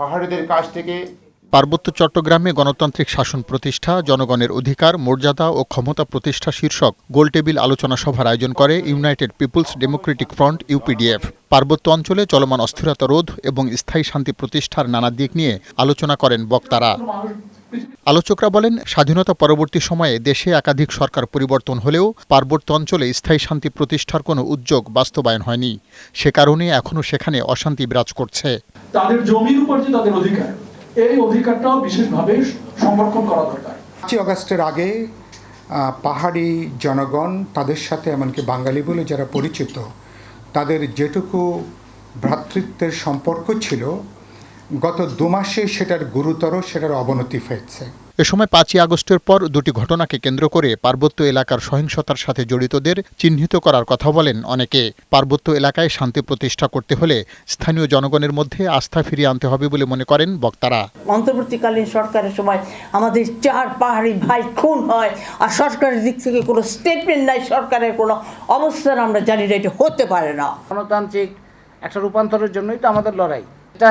পাহাড়িদের কাছ থেকে পার্বত্য চট্টগ্রামে গণতান্ত্রিক শাসন প্রতিষ্ঠা, জনগণের অধিকার, মর্যাদা ও ক্ষমতা প্রতিষ্ঠা শীর্ষক গোলটেবিল আলোচনা সভার আয়োজন করে United Peoples Democratic Front, UPDF. পার্বত্য অঞ্চলে চলমান অস্থিরতা রোধ এবং স্থায়ী শান্তি প্রতিষ্ঠার নানা দিক নিয়ে আলোচনা করেন বক্তারা। আলোচকরা বলেন স্বাধীনতা পরবর্তী সময়ে দেশে একাধিক সরকার পরিবর্তন হলেও পার্বত্য অঞ্চলে স্থায়ী শান্তি প্রতিষ্ঠার কোনো উদ্যোগ বাস্তবায়ন হয়নি। সে কারণে এখনও সেখানে অশান্তি বিরাজ করছে। তাদের জমির উপর যে তাদের অধিকার এই অধিকারটাও বিশেষভাবে সংরক্ষণ করা দরকার। পাঁচই অগস্টের আগে পাহাড়ি জনগণ তাদের সাথে এমনকি বাঙালি বলে যারা পরিচিত তাদের যেটুকু ভ্রাতৃত্বের সম্পর্ক ছিল গত দু মাসে সেটার গুরুতর সেটার অবনতি হয়েছে। এ সময় পাঁচই আগস্টের পর দুটি ঘটনাকে কেন্দ্র করে পার্বত্য এলাকার সহিংসতার সাথে জড়িতদের চিহ্নিত করার কথা বলেন অনেকে। পার্বত্য এলাকায় শান্তি প্রতিষ্ঠা করতে হলে স্থানীয় জনগণের মধ্যে আস্থা ফিরিয়ে আনতে হবে বলে মনে করেন বক্তারা। অন্তর্বর্তীকালীন সরকারের সময় আমাদের চার পাহাড়ি ভাই খুন হয় আর সরকারের দিক থেকে কোনো স্টেটমেন্ট নাই সরকারের কোনো অবস্থান আমরা জানি না এটা হতে পারে না। গণতান্ত্রিক একটা রূপান্তরের জন্যই তো আমাদের লড়াই। এটা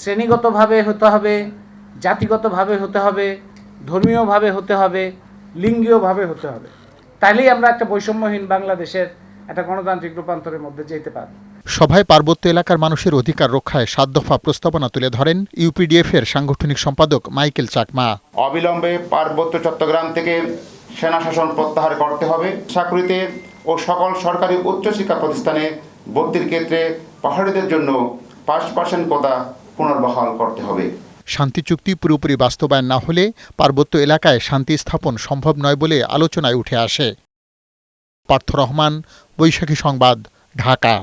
শ্রেণীগতভাবে হতে হবে জাতিগতভাবে হতে হবে ধর্মীয়ভাবে হতে হবে লিঙ্গীয়ভাবে হতে হবে। তাইলেই আমরা একটা বৈষম্যহীন বাংলাদেশের একটা গণতান্ত্রিক রূপান্তরের মধ্যে যেতে পারব। সভায় পার্বত্য এলাকার মানুষের অধিকার রক্ষায় সাত দফা প্রস্তাবনা তুলে ধরেন ইউপিডিএফ এর সাংগঠনিক সম্পাদক মাইকেল চাকমা। অবিলম্বে পার্বত্য চট্টগ্রাম থেকে সেনা শাসন প্রত্যাহার করতে হবে। চাকরিতে ও সকল সরকারি উচ্চশিক্ষা প্রতিষ্ঠানে ভর্তির ক্ষেত্রে পাহাড়িদের জন্য পাঁচ পার্সেন্ট কোটা পুনর্বহাল করতে হবে। শান্তি চুক্তি পুরোপুরি বাস্তবায়ন না হলে পার্বত্য এলাকায় শান্তি স্থাপন সম্ভব নয় বলে আলোচনায় উঠে আসে। পার্থ রহমান, বৈশাখী সংবাদ, ঢাকা।